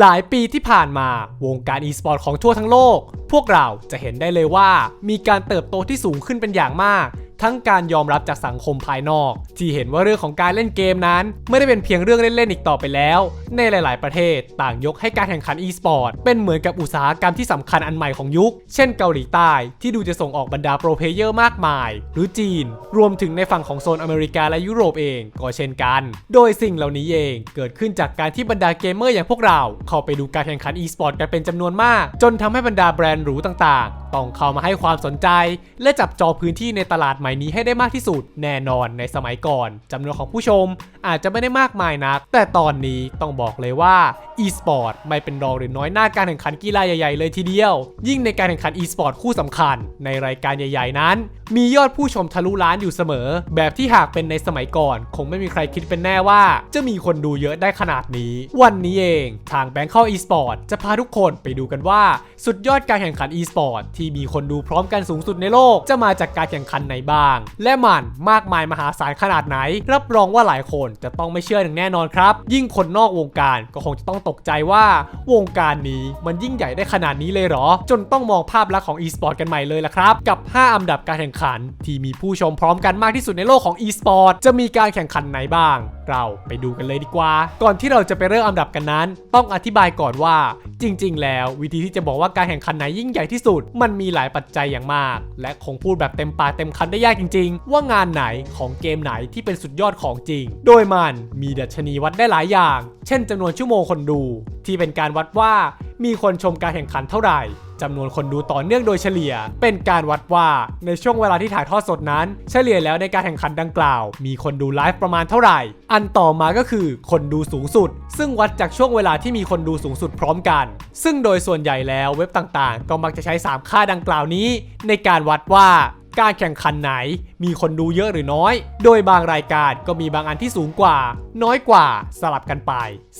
หลายปีที่ผ่านมาวงการ e-sport ของทั่วทั้งโลก พวกเราจะเห็นได้เลยว่ามีการเติบโตที่สูงขึ้นเป็นอย่างมาก ทั้งการยอมรับจากสังคมภายนอก ที่เห็นว่าเรื่องของการเล่นเกมนั้น ไม่ได้เป็นเพียงเรื่องเล่นๆอีกต่อไปแล้ว ในหลาย ๆ ประเทศต่างยกให้การแข่งขัน e-sport เป็นเหมือนกับอุตสาหกรรมที่สำคัญอันใหม่ของยุค เช่นเกาหลีใต้ที่ดูจะส่งออกบรรดาโปรเพเยอร์มากมาย หรือจีน รวมถึงในฝั่งของโซนอเมริกาและยุโรปเองก็เช่นกัน โดยสิ่งเหล่านี้เองเกิดขึ้นจากการที่บรรดาเกมเมอร์อย่างพวกเรา เข้าไปดูการแข่งขัน e-sport กันเป็นจำนวนมาก จนทำให้บรรดาแบรนด์หรูต่าง ๆ ต้องเข้ามาให้ความสนใจ และจับจอพื้นที่ในตลาดใหม่นี้ให้ได้มากที่สุด แน่นอนในสมัยก่อนจำนวนของผู้ชมอาจจะไม่ได้มากมายนัก แต่ตอนนี้ต้องบอกเลยว่า e-sport ไม่เป็นรองหรือน้อยหน้าการแข่งขันกีฬาใหญ่ๆ เลยทีเดียว ยิ่งในการแข่งขัน e-sport คู่สำคัญ ในรายการใหญ่ ๆ นั้น มียอดผู้ชมทะลุล้านอยู่เสมอ แบบที่หากเป็นในสมัยก่อน คงไม่มีใครคิดเป็นแน่ว่า จะมีคนดูเยอะได้ขนาดนี้ วันนี้เองทาง Bangkok eSport จะพาทุกคนไปดูกันว่า สุดยอดการแข่งขัน eSport ที่มีคนดูพร้อมกันสูงสุดในโลก จะมาจากการแข่งขันไหนบ้างและมันมากมายมหาศาลขนาดไหน รับรองว่าหลายคนจะต้องไม่เชื่ออย่างแน่นอนครับ ยิ่งคนนอกวงการก็คงจะต้องตกใจว่า วงการนี้มันยิ่งใหญ่ได้ขนาดนี้เลยเหรอ จนต้องมองภาพลักษณ์ของ e-sport กันใหม่เลยละครับ กับ 5 อันดับการแข่งขัน ที่มีผู้ชมพร้อมกันมากที่สุดในโลกของ e-sport จะมีการแข่งขันไหนบ้างเราไปดูกันเลยดีกว่า ก่อนที่เราจะไปเริ่มอันดับกันนั้น ต้องอธิบายก่อนว่า จริง ๆ แล้ว วิธีที่จะบอกว่าการแข่งขันไหนยิ่งใหญ่ที่สุด มันมีหลายปัจจัยอย่างมาก และคงพูดแบบเต็มปากเต็มคำได้ยากจริง ๆ ว่างานไหนของเกมไหนที่เป็นสุดยอดของจริง โดยมันมีดัชนีวัดได้หลายอย่าง เช่นจำนวนชั่วโมงคนดู ที่เป็นการวัดว่ามีคนชมการแข่งขันเท่าไหร่ จำนวนคนดูต่อเนื่องโดยเฉลี่ย เป็นการวัดว่าในช่วงเวลาที่ถ่ายทอดสดนั้น เฉลี่ยแล้วในการแข่งขันดังกล่าว มีคนดูไลฟ์ประมาณเท่าไหร่ อันต่อมาก็คือคนดูสูงสุด ซึ่งวัดจากช่วงเวลาที่มีคนดูสูงสุดพร้อมกัน ซึ่งโดยส่วนใหญ่แล้วเว็บต่างๆ ก็มักจะใช้ 3 ค่าดังกล่าวนี้ ในการวัดว่าการแข่งขันไหน มีคนดูเยอะหรือน้อย โดยบางรายการก็มีบางอันที่สูงกว่า น้อยกว่าสลับกันไป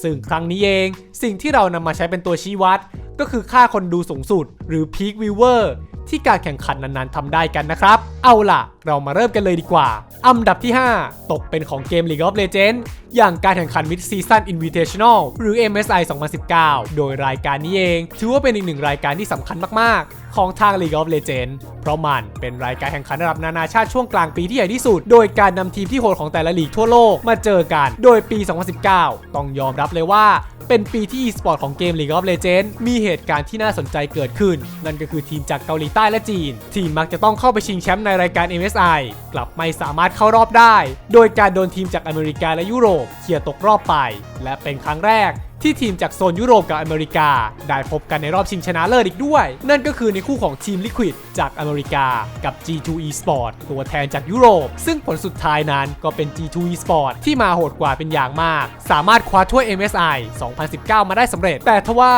ซึ่งครั้งนี้เอง สิ่งที่เรานำมาใช้เป็นตัวชี้วัด ก็คือค่าคนดูสูงสุด หรือ Peak Viewer ที่การแข่งขันนานๆทำได้กันนะครับ เอาล่ะ เรามาเริ่มกันเลยดีกว่า อันดับที่ 5 ตกเป็นของเกม League of Legends อย่างการแข่งขัน Mid Season Invitational หรือ MSI 2019 โดยรายการนี้เอง ถือว่าเป็นอีกหนึ่งรายการที่สำคัญมาก ๆ ของทาง League of Legends เพราะมันเป็นรายการแข่งขันระดับนานาชาติช่วงกลางปีที่ใหญ่ที่สุด โดยการนำทีมที่โหดของแต่ละลีกทั่วโลกมาเจอกัน โดยปี 2019 ต้องยอมรับเลยว่าเป็นปีที่ e-sport ของเกม League of Legends มีเหตุการณ์ที่น่าสนใจเกิดขึ้น นั่นก็คือทีมจากเกาหลีใต้และจีน ที่มักจะต้องเข้าไปชิงแชมป์ในรายการ MSI กลับไม่สามารถเข้ารอบได้ โดยการโดนทีมจากอเมริกาและยุโรปเคลียร์ตกรอบไป และเป็นครั้งแรกที่ทีมจากโซนยุโรปกับอเมริกา ได้พบกันในรอบชิงชนะเลิศอีกด้วย นั่นก็คือในคู่ของทีม Liquid จากอเมริกากับ G2 Esport ตัวแทนจากยุโรป ซึ่งผลสุดท้ายนั้นก็เป็น G2 Esport ที่มาโหดกว่าเป็นอย่างมาก สามารถคว้าถ้วย MSI 2019 มาได้สำเร็จ แต่ทว่า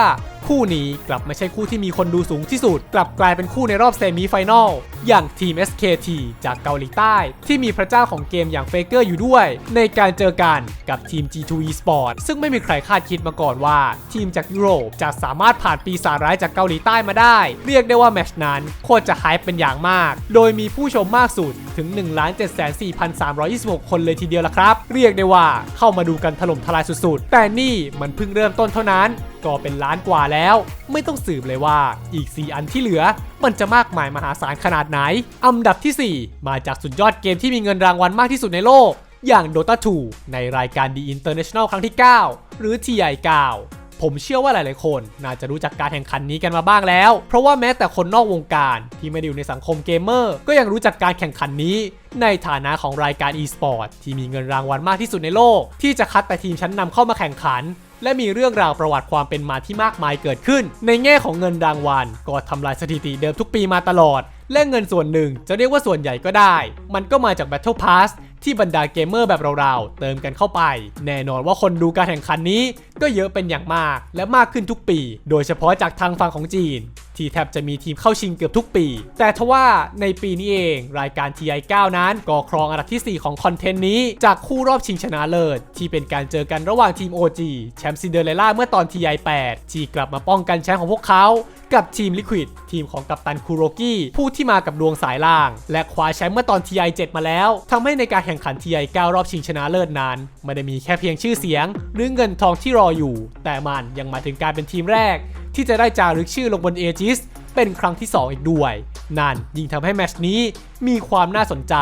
คู่นี้กลับไม่ใช่คู่ที่มีคนดูสูงที่สุด กลับกลายเป็นคู่ในรอบเซมิไฟแนลอย่างทีม SKT จากเกาหลีใต้ ที่มีพระเจ้าของเกมอย่างเฟเกอร์อยู่ด้วย ในการเจอกันกับทีม G2 Esport ซึ่งไม่มีใครคาดคิดมาก่อนว่า ทีมจากยุโรปจะสามารถผ่านปีศาจร้ายจากเกาหลีใต้มาได้ เรียกได้ว่าแมชนั้นโคตรจะไฮป์เป็นอย่างมาก โดยมีผู้ชมมากสุดถึง 1 7 4 3 2 6 คนเลยทีเดียวละครับ เรียกได้ว่าเข้ามาดูกันถล่มทลายสุดๆ แต่นี่มันเพิ่งเริ่มต้นเท่านั้น ก็เป็นล้านกว่าแล้ว ไม่ต้องสืบเลยว่าอีก 4 อันที่เหลือ มันจะมากมายมหาศาลขนาดไหน อันดับที่ 4 มาจากสุดยอดเกมที่มีเงินรางวัลมากที่สุดในโลก อย่าง Dota 2 ในรายการ The International ครั้งที่ 9 หรือ TI 9ผมเชื่อว่าหลาย ๆ คนน่าจะรู้จักการแข่งขันนี้กันมาบ้างแล้ว เพราะว่าแม้แต่คนนอกวงการที่ไม่ได้อยู่ในสังคมเกมเมอร์ ก็ยังรู้จักการแข่งขันนี้ ในฐานะของรายการ e-sport ที่มีเงินรางวัลมากที่สุดในโลก ที่จะคัดแต่ทีมชั้นนำเข้ามาแข่งขัน และมีเรื่องราวประวัติความเป็นมาที่มากมายเกิดขึ้น ในแง่ของเงินรางวัลก็ทำลายสถิติเดิมทุกปีมาตลอด และเงินส่วนหนึ่งจะเรียกว่าส่วนใหญ่ก็ได้ มันก็มาจาก Battle Pass ที่บรรดาเกมเมอร์แบบเราๆ เติมกันเข้าไป แน่นอนว่าคนดูการแข่งขันนี้ก็เยอะเป็นอย่างมากและมากขึ้นทุกปี โดยเฉพาะจากทางฝั่งของจีน ที่แทบจะมีทีมเข้าชิงเกือบทุกปี แต่ทว่าในปีนี้เองรายการ TI9 นั้น ก็ครองอันดับที่ 4 ของคอนเทนต์นี้ จากคู่รอบชิงชนะเลิศ ที่เป็นการเจอกันระหว่างทีม OG แชมป์ซินเดอเรลล่าเมื่อตอน TI8 ที่กลับมาป้องกันแชมป์ของพวกเขา กับทีมลิควิดทีมของกัปตันคูโรกิผู้ที่มากับดวงสายล่าง และคว้าแชมป์เมื่อตอน TI7 มาแล้วทำให้ในการแข่งขัน TI9 รอบชิงชนะเลิศนั้นไม่ได้มีแค่เพียงชื่อเสียง หรือเงินทองที่รออยู่ แต่มันยังมาถึงการเป็นทีมแรก ที่จะได้จารึกชื่อลงบนเอจิสเป็นครั้งที่ 2 อีกด้วย นั่นยิ่งทำให้แมชนี้มีความน่าสนใจ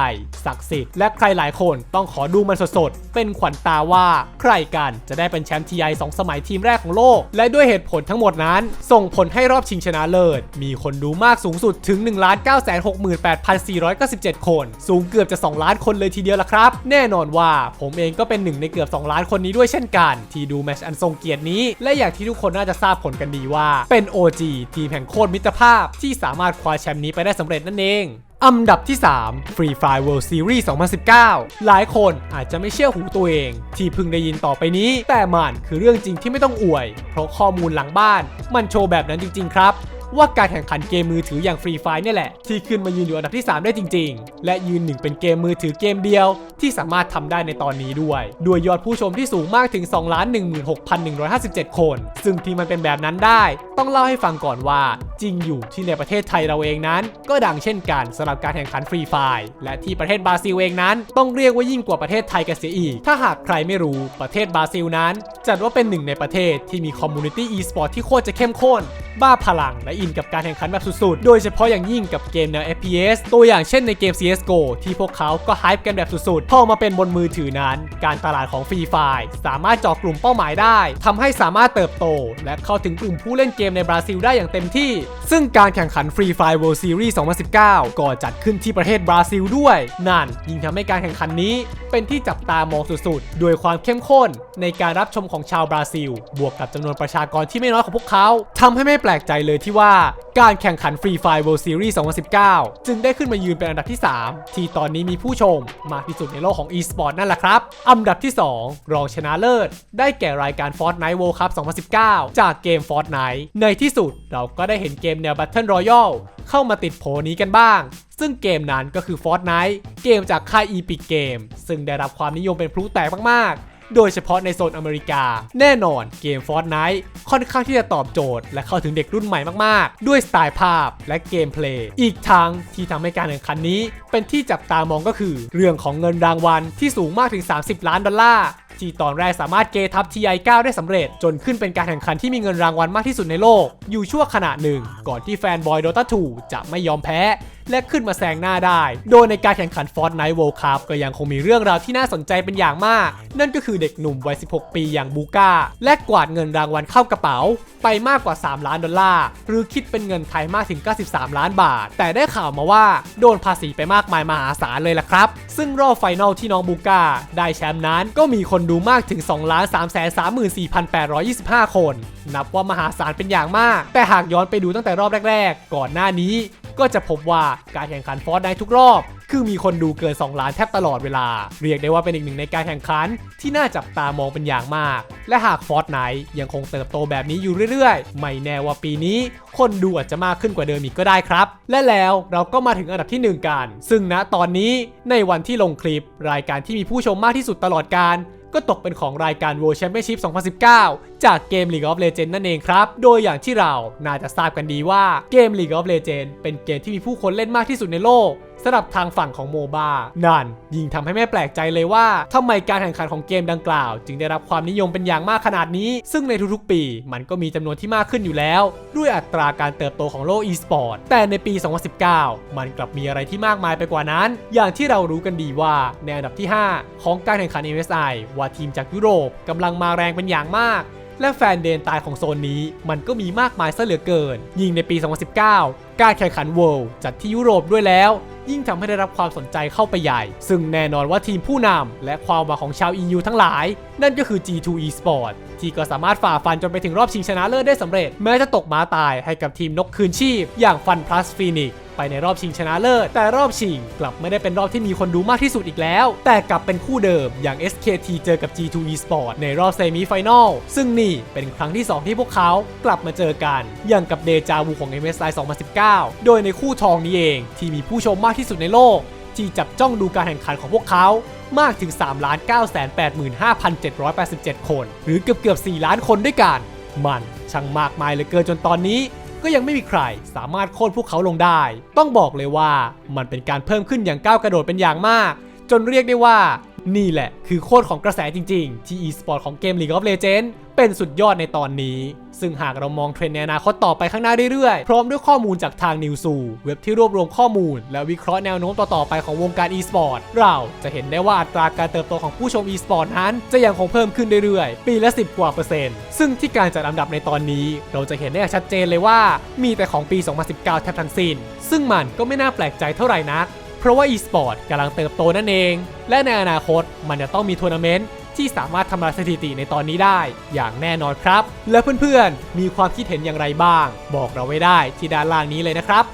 ศักดิ์สิทธิ์และใครหลายคนต้องขอดูมันสดๆ เป็นขวัญตาว่าใครกันจะได้เป็นแชมป์ทีไอสองสมัยทีมแรกของโลก และด้วยเหตุผลทั้งหมดนั้น ส่งผลให้รอบชิงชนะเลิศ มีคนดูมากสูงสุดถึง 1 9 6 8 4 9 7 คน สูงเกือบจะ 2 ล้านคนเลยทีเดียวละครับ แน่นอนว่าผมเองก็เป็นหนึ่งในเกือบ 2 ล้านคนนี้ด้วยเช่นกัน ที่ดูแมชอันทรงเกียรตินี้ และอย่างที่ทุกคนน่าจะทราบผลกันดีว่า เป็น OG ทีมแห่งโคตรมิตรภาพที่สามารถคว้าแชมป์นี้ไปได้สำเร็จนั่นเอง อันดับที่ 3 Free Fire World Series 2019 หลายคนอาจจะไม่เชื่อหูตัวเอง ที่เพิ่งได้ยินต่อไปนี้ แต่มันคือเรื่องจริงที่ไม่ต้องอวย เพราะข้อมูลหลังบ้าน มันโชว์แบบนั้นจริง ๆ ครับว่าการแข่งขันเกมมือถืออย่าง Free Fire เนี่ยแหละ ที่ขึ้นมายืนอยู่อันดับที่ 3 ได้จริง ๆ และยืนหนึ่งเป็นเกมมือถือเกมเดียว ที่สามารถทำได้ในตอนนี้ด้วย ด้วยยอดผู้ชมที่สูงมากถึง 2,16,157 คน ซึ่งที่มันเป็นแบบนั้นได้ต้องเล่าให้ฟังก่อนว่า จริงอยู่ที่ในประเทศไทยเราเองนั้น ก็ดังเช่นกันสำหรับการแข่งขัน Free Fire และที่ประเทศบราซิลเองนั้น ต้องเรียกว่ายิ่งกว่าประเทศไทยกันเสียอีก ถ้าหากใครไม่รู้ประเทศบราซิลนั้น จัดว่าเป็นหนึ่งในประเทศที่มีคอมมูนิตี้ e-sport ที่โคตรจะเข้มข้น บ้าพลังและอินกับการแข่งขันแบบสุดๆ โดยเฉพาะอย่างยิ่งกับเกมแนว FPS ตัวอย่างเช่นในเกม CSGO ที่พวกเขาก็ไฮป์กันแบบสุดๆพอมาเป็นบนมือถือนั้น การตลาดของฟรีไฟล์สามารถเจาะกลุ่มเป้าหมายได้ทำให้สามารถเติบโต และเข้าถึงกลุ่มผู้เล่นเกมในบราซิลได้อย่างเต็มที่ ซึ่งการแข่งขัน Free Fire World Series 2019 ก็จัดขึ้นที่ประเทศบราซิลด้วย นั่นยิ่งทำให้การแข่งขันนี้ เป็นที่จับตามองสุดๆ โดยความเข้มข้นในการรับชมของชาวบราซิล บวกกับจำนวนประชากรที่ไม่น้อยของพวกเขาทำให้ไม่แปลกใจเลยที่ว่าการแข่งขัน Free Fire World Series 2019 จึงได้ขึ้นมายืนเป็นอันดับที่ 3 ที่ตอนนี้มีผู้ชมมากที่สุดในโลกของ e-sport นั่นแหละครับ อันดับที่ 2 รองชนะเลิศ ได้แก่รายการ Fortnite World Cup 2019 จากเกม Fortnite ในที่สุดเราก็ได้เห็นเกมแนว Battle Royale เข้ามาติดโผนี้กันบ้าง ซึ่งเกมนั้นก็คือ Fortnite เกมจากค่าย Epic Game ซึ่งได้รับความนิยมเป็นพลุแตกมากๆ โดยเฉพาะในโซนอเมริกา แน่นอนเกม Fortnite ค่อนข้างที่จะตอบโจทย์ และเข้าถึงเด็กรุ่นใหม่มากๆ ด้วยสไตล์ภาพและเกมเพลย์ อีกทั้งที่ทำให้การแข่งขันนี้ เป็นที่จับตามองก็คือ เรื่องของเงินรางวัลที่สูงมากถึง 30 ล้านดอลลาร์ ที่ตอนแรกสามารถเกทับ TI9 ได้สำเร็จ จนขึ้นเป็นการแข่งขันที่มีเงินรางวัลมากที่สุดในโลก อยู่ชั่วขณะหนึ่ง ก่อนที่แฟนบอย Dota 2 จะไม่ยอมแพ้และขึ้นมาแซงหน้าได้ โดยในการแข่งขัน Fortnite World Cup ก็ยังคงมีเรื่องราวที่น่าสนใจเป็นอย่างมาก นั่นก็คือเด็กหนุ่มวัย 16 ปีอย่างบูก้า และกวาดเงินรางวัลเข้ากระเป๋า ไปมากกว่า 3 ล้านดอลลาร์ หรือคิดเป็นเงินไทยมากถึง 93 ล้านบาท แต่ได้ข่าวมาว่าโดนภาษีไปมากมายมหาศาลเลยล่ะครับ ซึ่งรอบไฟนอลที่น้องบูก้าได้แชมป์นั้นก็มีคนดูมากถึง2 3 3 4 8 2 5 คน นับว่ามหาศาลเป็นอย่างมาก แต่หากย้อนไปดูตั้งแต่รอบแรก ๆ ก่อนหน้านี้ ก็จะพบว่าการแข่งขันฟอร์ n ไนทุกรอบ คือมีคนดูเกิน 2 ล้านแทบตลอดเวลา เรียกได้ว่าเป็นอีกหนึ่งในการแข่งขันที่น่าจับตามองเป็นอย่างมาก และหากฟอร์ n ไนยังคงเติบโตแบบนี้อยู่เรื่อยๆ ไม่แน่ว่าปีนี้ คนดูอาจจะมากขึ้นกว่าเดิมอีกก็ได้ครับ และแล้วเราก็มาถึงอันดับที่ 1 กัน ซึ่งณตอนนี้ในวันที่ลงคลิป รายการที่มีผู้ชมมากที่สุดตลอดการ ก็ตกเป็นของรายการ World Championship 2019 จากเกม League of Legends นั่นเองครับ โดยอย่างที่เราน่าจะทราบกันดีว่าเกม League of Legends เป็นเกมที่มีผู้คนเล่นมากที่สุดในโลก สำหรับทางฝั่งของโมบานั่นยิ่งทำให้ไม่แปลกใจเลยว่าทำไมการแข่งขันของเกมดังกล่าว จึงได้รับความนิยมเป็นอย่างมากขนาดนี้ ซึ่งในทุกๆ ปี มันก็มีจำนวนที่มากขึ้นอยู่แล้ว ด้วยอัตราการเติบโตของโลก e-sport แต่ในปี 2019 มันกลับมีอะไรที่มากมายไปกว่านั้น อย่างที่เรารู้กันดีว่าในอันดับที่ 5 ของการแข่งขัน MSI ว่าทีมจากยุโรปกำลังมาแรงเป็นอย่างมากและแฟนเดนตายของโซนนี้มันก็มีมากมายซะเหลือเกิน ยิ่งในปี 2019 การแข่งขัน World จัดที่ยุโรปด้วยแล้ว ยิ่งทำให้ได้รับความสนใจเข้าไปใหญ่ ซึ่งแน่นอนว่าทีมผู้นำและความหวังของชาว EU ทั้งหลาย นั่นก็คือ G2 Esport ที่ก็สามารถฝ่าฟันจนไปถึงรอบชิงชนะเลิศได้สำเร็จ แม้จะตกม้าตายให้กับทีมนกคืนชีพ อย่างฟัน plus Phoenix ไปในรอบชิงชนะเลิศ แต่รอบชิงกลับไม่ได้เป็นรอบที่มีคนดูมากที่สุดอีกแล้ว แต่กลับเป็นคู่เดิมอย่าง SKT เจอกับ G2 Esport ในรอบเซมิไฟแนลซึ่งนี่เป็นครั้งที่ 2 ที่พวกเขากลับมาเจอกัน อย่างกับเดจาวูของ MSI 2019โดยในคู่ทองนี้เอง ที่มีผู้ชมมากที่สุดในโลก ที่จับจ้องดูการแข่งขันของพวกเขามากถึง 3 9 8 5 7 8 7 คน หรือเกือบเกือบ 4 ล้านคนด้วยกัน มันช่างมากมายเหลือเกินจนตอนนี้ ก็ยังไม่มีใครสามารถโค่นพวกเขาลงได้ ต้องบอกเลยว่ามันเป็นการเพิ่มขึ้นอย่างก้าวกระโดดเป็นอย่างมาก จนเรียกได้ว่า นี่แหละคือโคตรของกระแสจริง ๆ ที่ e-sport ของเกม League of Legends เป็นสุดยอดในตอนนี้ ซึ่งหากเรามองเทรนด์ในอนาคตต่อไปข้างหน้าเรื่อยๆ พร้อมด้วยข้อมูลจากทางนิวซูเว็บที่รวบรวมข้อมูล และวิเคราะห์แนวโน้มต่อๆไปของวงการ e-sport เราจะเห็นได้ว่าอัตราการเติบโตของผู้ชม e-sport นั้นจะยังคงเพิ่มขึ้นเรื่อยๆ ปีละ 10 กว่าเปอร์เซ็นต์ซึ่งที่การจัดอันดับในตอนนี้ เราจะเห็นได้อย่างชัดเจนเลยว่า มีแต่ของปี 2019 แทบทั้งสิ้น ซึ่งมันก็ไม่น่าแปลกใจเท่าไหร่นักเพราะว่า e-sport กำลังเติบโตนั่นเอง และในอนาคตมันจะต้องมีทัวร์นาเมนต์ ที่สามารถทำลายสถิติในตอนนี้ได้อย่างแน่นอนครับ และเพื่อนๆ มีความคิดเห็นอย่างไรบ้าง บอกเราไว้ได้ที่ด้านล่างนี้เลยนะครับ